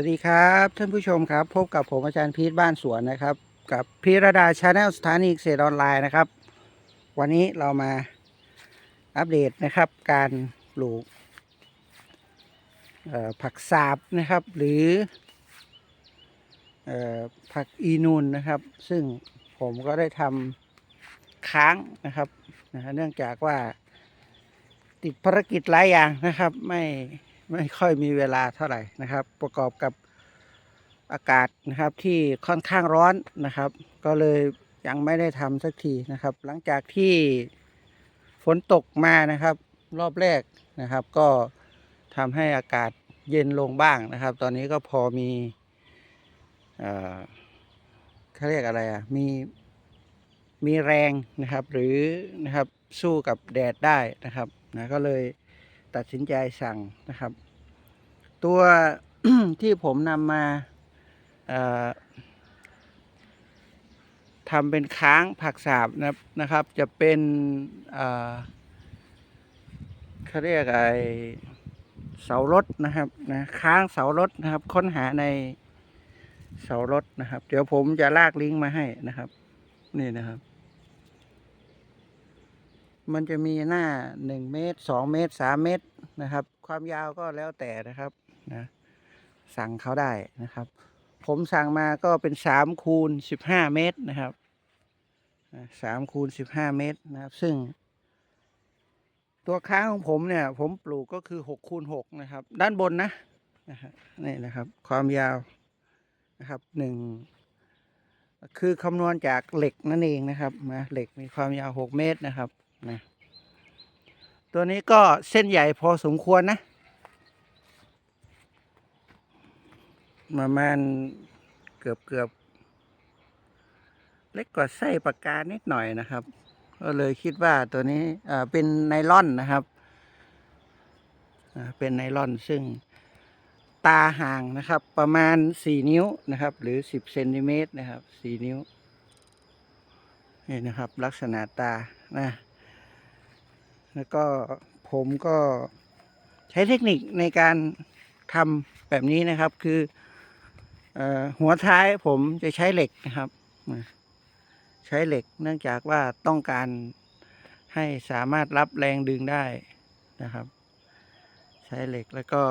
วัสดีครับท่านผู้ชมครับ พบกับผมอาจารย์พีทบ้านสวนนะครับ กับพีรดาชาแนลสถานีเกษตรออนไลน์นะครับ วันนี้เรามาอัปเดตนะครับ การปลูกผักสาบนะครับ หรืออผักอีนูนนะครับ ซึ่งผมก็ได้ทำค้างนะครับนะฮะเนื่องจากว่าติดภารกิจหลายอย่างนะครับไม่ ไม่ค่อยมีเวลาเท่าไหร่นะครับ ประกอบกับอากาศนะครับที่ค่อนข้างร้อนนะครับ ก็เลยยังไม่ได้ทำสักทีนะครับ หลังจากที่ฝนตกมานะครับ รอบแรกนะครับ ก็ทำให้อากาศเย็นลงบ้างนะครับ ตอนนี้ก็พอมีเอ่อเขาเรียกอะไรอะมีมีแรงนะครับ หรือนะครับสู้กับแดดได้นะครับนะก็เลย ตัดสินใจสั่งนะครับ ตัวที่ผมนำมาทำเป็นค้างผักสาบนะครับนะครับ จะเป็นเอ่อเขาเรียกไอเสารถนะครับนะค้างเสารถนะครับ ค้นหาในเสารถนะครับ เดี๋ยวผมจะลากลิงก์มาให้นะครับ นี่นะครับ มันจะมีหน้าหนึ่งเมตรสองเมตรสามเมตรนะครับ ความยาวก็แล้วแต่นะครับนะสั่งเขาได้นะครับ ผมสั่งมาก็เป็นสามคูณสิบห้าเมตรนะครับสามคูณสิบห้าเมตรนะครับ ซึ่ง ตัวค้างของผมเนี่ย ผมปลูกก็คือหกคูณหกนะครับ ด้านบนนะนะฮะนี่นะครับ ความยาวนะครับหนึ่งคือคำนวณจากเหล็กนั่นเองนะครับนะเหล็กมีความยาวหกเมตรนะครับ นะตัวนี้ก็เส้นใหญ่พอสมควรนะ ประมาณเกือบเกือบเล็กกว่าไส้ปากกานิดหน่อยนะครับ ก็เลยคิดว่าตัวนี้เป็นไนล่อนนะครับ เป็นไนล่อนซึ่งตาห่างนะครับ ประมาณ4นิ้วนะครับ หรือ10เซนติเมตรนะครับ4นิ้วนี่นะครับ ลักษณะตานะ แล้วก็ผมก็ใช้เทคนิคในการทำแบบนี้นะครับ คืออหัวท้ายผมจะใช้เหล็กนะครับ ใช้เหล็กเนื่องจากว่าต้องการให้สามารถรับแรงดึงได้นะครับ ใช้เหล็กแล้วก็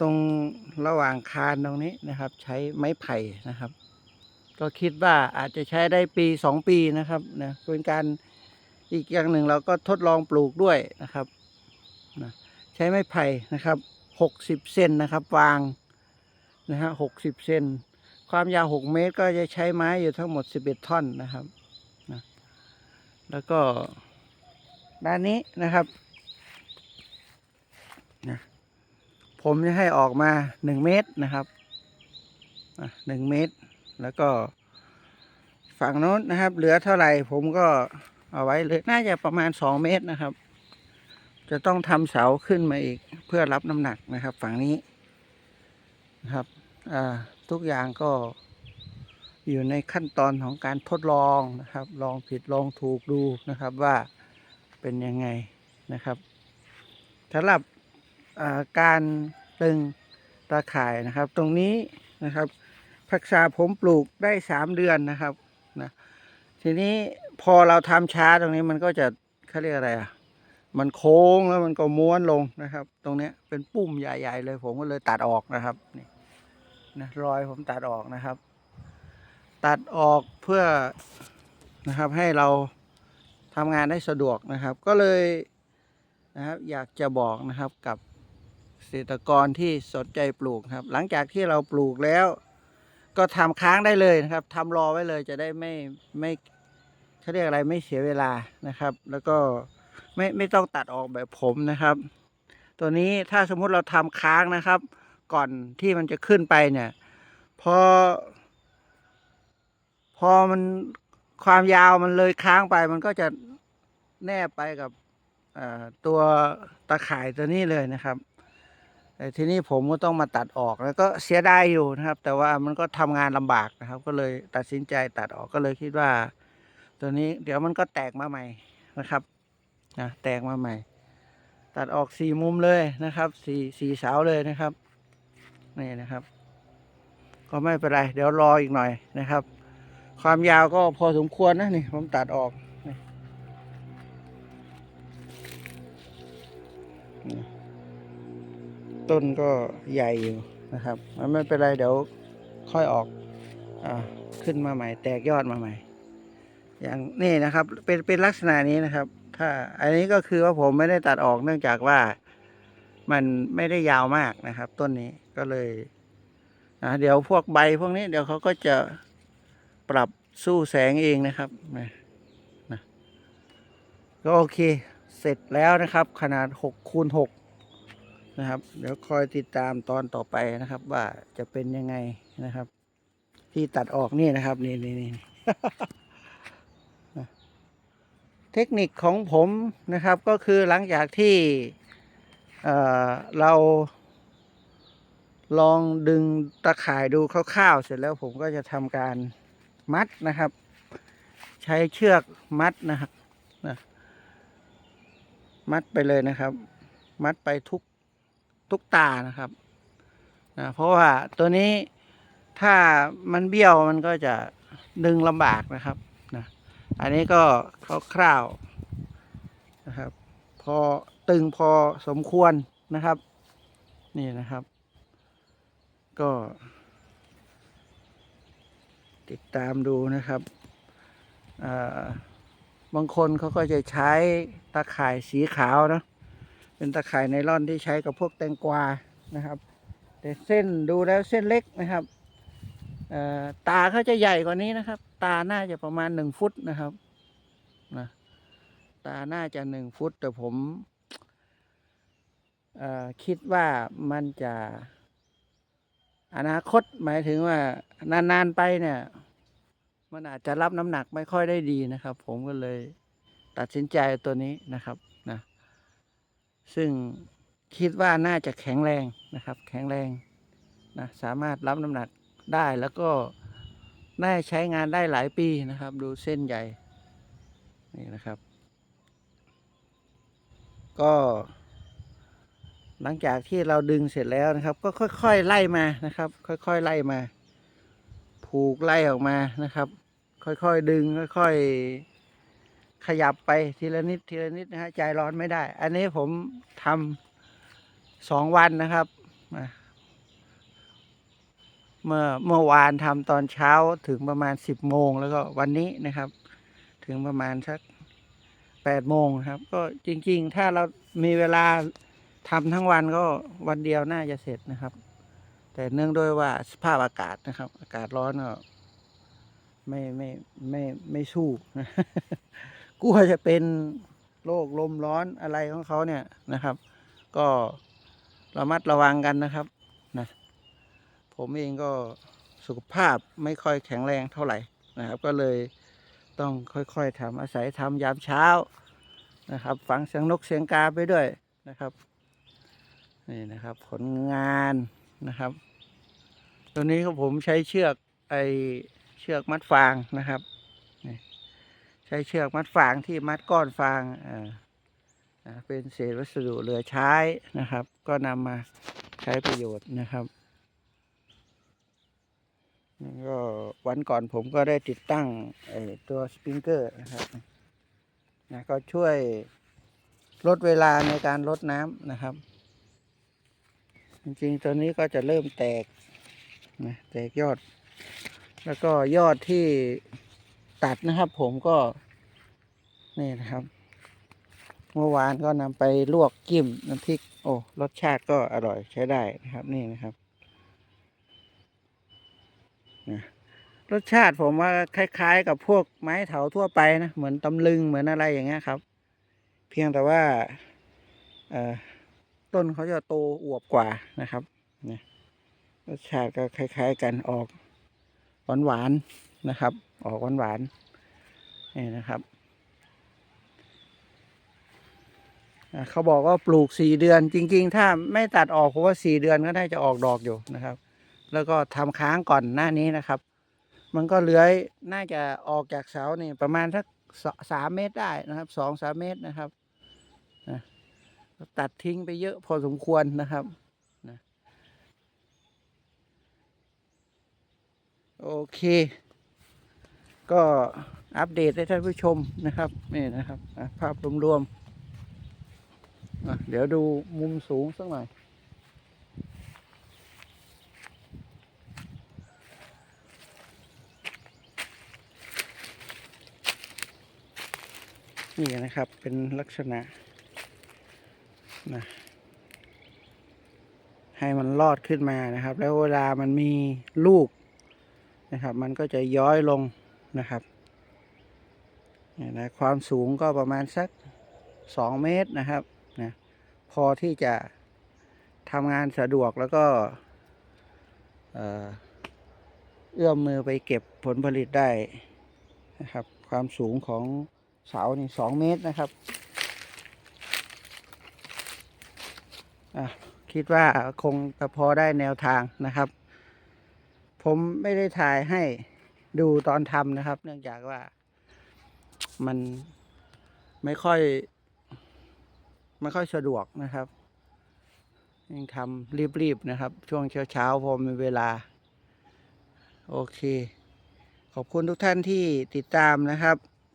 ตรงระหว่างคานตรงนี้นะครับ ใช้ไม้ไผ่นะครับ ก็คิดว่าอาจจะใช้ได้ปีสองปีนะครับนะเป็นการ อีกอย่างหนึ่งเราก็ทดลองปลูกด้วยนะครับนะใช้ไม้ไผ่นะครับหกสิบเซนนะครับ วางนะฮะหกสิบเซนความยาวหกเมตรก็จะใช้ไม้อยู่ทั้งหมดสิบเอ็ดท่อนนะครับนะแล้วก็ด้านนี้นะครับนะผมจะให้ออกมาหนึ่งเมตรนะครับหนึ่งเมตร แล้วก็ฝั่งโน้นนะครับ เหลือเท่าไหร่ผมก็ เอาไว้เลยน่าจะประมาณสองเมตรนะครับ จะต้องทำเสาขึ้นมาอีกเพื่อรับน้ำหนักนะครับ ฝั่งนี้นะครับทุกอย่างก็อยู่ในขั้นตอนของการทดลองนะครับ ลองผิดลองถูกดูนะครับว่าเป็นยังไงนะครับสำหรับการตึงตาข่ายนะครับ ตรงนี้นะครับผักษาผมปลูกได้สามเดือนนะครับนะทีนี้ พอเราทำช้าตรงนี้มันก็จะเขาเรียกอะไรอะ มันโค้งแล้วมันก็ม้วนลงนะครับ ตรงเนี้ยเป็นปุ่มใหญ่ๆเลย ผมก็เลยตัดออกนะครับนี่นะรอยผมตัดออกนะครับ ตัดออกเพื่อนะครับให้เราทำงานได้สะดวกนะครับ ก็เลยนะครับ อยากจะบอกนะครับกับเกษตรกรที่สนใจปลูกครับ หลังจากที่เราปลูกแล้ว ก็ทำค้างได้เลยนะครับทำรอไว้เลยจะได้ไม่ไม่ เขาเรียกอะไรไม่เสียเวลานะครับ แล้วก็ไม่ไม่ต้องตัดออกแบบผมนะครับ ตัวนี้ถ้าสมมุติเราทำค้างนะครับ ก่อนที่มันจะขึ้นไปเนี่ย พอ พอมันความยาวมันเลยค้างไป มันก็จะแนบไปกับตัวตะข่ายตัวนี้เลยนะครับแต่ทีนี้ผมก็ต้องมาตัดออกแล้วก็เสียดายอยู่นะครับ แต่ว่ามันก็ทำงานลำบากนะครับ ก็เลยตัดสินใจตัดออกก็เลยคิดว่า ตัวนี้เดี๋ยวมันก็แตกมาใหม่นะครับนะแตกมาใหม่ ตัดออกสี่มุมเลยนะครับสี่สี่เสาเลยนะครับนี่นะครับ ก็ไม่เป็นไรเดี๋ยวรออีกหน่อยนะครับ ความยาวก็พอสมควรนะนี่ผมตัดออกนี่ต้นก็ใหญ่อยู่นะครับ มันไม่เป็นไรเดี๋ยวค่อยออกอ่าขึ้นมาใหม่ แตกยอดมาใหม่ อย่างนี่นะครับ เป็นเป็นลักษณะนี้นะครับ ถ้าอันนี้ก็คือว่าผมไม่ได้ตัดออกเนื่องจากว่ามันไม่ได้ยาวมากนะครับ ต้นนี้ก็เลยนะเดี๋ยวพวกใบพวกนี้ เดี๋ยวเขาก็จะปรับสู้แสงเองนะครับนะนะก็โอเค เสร็จแล้วนะครับ ขนาด6คูณ6นะครับ เดี๋ยวคอยติดตามตอนต่อไปนะครับ ว่าจะเป็นยังไงนะครับ ที่ตัดออกนี่นะครับ นี่นี่นี่ เทคนิคของผมนะครับก็คือหลังจากที่เเราลองดึงตะข่ายดูคร่าวๆ เสร็จแล้วผมก็จะทำการมัดนะครับ ใช้เชือกมัดนะครับนะมัดไปเลยนะครับ มัดไปทุกทุกตานะครับนะเพราะว่าตัวนี้ถ้ามันเบี้ยวมันก็จะดึงลำบากนะครับ อันนี้ก็คร่าวๆนะครับ พอตึงพอสมควรนะครับ นี่นะครับ ก็ ติดตามดูนะครับบางคนเขาก็จะใช้ตาข่ายสีขาวนะเป็นตาข่ายไนล่อนที่ใช้กับพวกแตงกวานะครับ แต่เส้นดูแล้วเส้นเล็กนะครับ ตาเขาจะใหญ่กว่านี้นะครับ ตาน่าจะประมาณหนึ่งฟุตนะครับนะตาน่าจะหนึ่งฟุต แต่ผมคิดว่ามันจะอนาคตหมายถึงว่านาน ๆ ไปเนี่ย มันอาจจะรับน้ำหนักไม่ค่อยได้ดีนะครับ ผมก็เลยตัดสินใจตัวนี้นะครับนะซึ่งคิดว่าน่าจะแข็งแรงนะครับ แข็งแรงนะสามารถรับน้ำหนัก ได้แล้วก็น่าใช้งานได้หลายปีนะครับ ดูเส้นใหญ่นี่นะครับ ก็หลังจากที่เราดึงเสร็จแล้วนะครับ ก็ค่อย ๆ ไล่มานะครับ ค่อย ๆ ไล่มา ผูกไล่ออกมานะครับ ค่อย ๆ ดึงค่อย ๆ ขยับไปทีละนิดทีละนิดนะฮะใจร้อนไม่ได้ อันนี้ผมทำสองวันนะครับ เมื่อเมื่อวานทำตอนเช้าถึงประมาณสิบโมงแล้วก็วันนี้นะครับ ถึงประมาณสักแปดโมงครับ ก็จริง ๆ ถ้าเรามีเวลาทำทั้งวันก็วันเดียวน่าจะเสร็จนะครับ แต่เนื่องด้วยว่าสภาพอากาศนะครับ อากาศร้อนก็ไม่ไม่ไม่ไม่สู้กลัวจะเป็นโรคลมร้อนอะไรของเขาเนี่ยนะครับ ก็ระมัดระวังกันนะครับ ผมเองก็สุขภาพไม่ค่อยแข็งแรงเท่าไหร่นะครับ ก็เลยต้องค่อยๆทำอาศัยทำยามเช้านะครับ ฟังเสียงนกเสียงกาไปด้วยนะครับนี่นะครับผลงานนะครับตัวนี้ก็ผมใช้เชือกไอเชือกมัดฟางนะครับใช้เชือกมัดฟางที่มัดก้อนฟางอ่าเป็นเศษวัสดุเหลือใช้นะครับ ก็นำมาใช้ประโยชน์นะครับ ก็วันก่อนผมก็ได้ติดตั้งตัวสปริงเกอร์นะครับนะก็ช่วยลดเวลาในการลดน้ำนะครับ จริงๆตัวนี้ก็จะเริ่มแตกนะแตกยอด แล้วก็ยอดที่ตัดนะครับ ผมก็ นี่นะครับ เมื่อวานก็นำไปลวกจิ้มน้ำพริก โอ้รสชาติก็อร่อยใช้ได้นะครับนี่นะครับ รสชาติผมว่าคล้าย ๆ กับพวกไม้เถาทั่วไปนะเหมือนตำลึงเหมือนอะไรอย่างเงี้ยครับ เพียงแต่ว่าต้นเขาจะโตอวบกว่านะครับรสชาติก็คล้าย ๆ กันออกหวานๆนะครับ ออกหวานๆนี่นะครับเขาบอกว่าปลูกสี่เดือนจริง ๆ ถ้าไม่ตัดออกเพราะว่าสี่เดือนก็ได้จะออกดอกอยู่นะครับ แล้วก็ทำค้างก่อนหน้านี้นะครับ มันก็เลื้อยน่าจะออกจากเสานี่ประมาณสักสามเมตรได้นะครับสองสามเมตรนะครับนะตัดทิ้งไปเยอะพอสมควรนะครับนะเค ก็อัปเดตให้ท่านผู้ชมนะครับนี่นะครับ ภาพรวมๆเดี๋ยวดูมุมสูงสักหน่อย นี่นะครับเป็นลักษณะนะให้มันรอดขึ้นมานะครับ แล้วเวลามันมีลูกนะครับ มันก็จะย้อยลงนะครับนี่นะความสูงก็ประมาณสักสองเมตรนะครับนะพอที่จะทำงานสะดวกแล้วก็เอื้อมมือไปเก็บผลผลิตได้นะครับ ความสูงของ เสานี่สองเมตรนะครับคิดว่าคงจะพอได้แนวทางนะครับ ผมไม่ได้ถ่ายให้ดูตอนทำนะครับ เนื่องจากว่ามันไม่ค่อย ไม่ค่อยสะดวกนะครับยังทำรีบๆนะครับ ช่วงเช้าๆพอมีเวลา โอเค ขอบคุณทุกท่านที่ติดตามนะครับ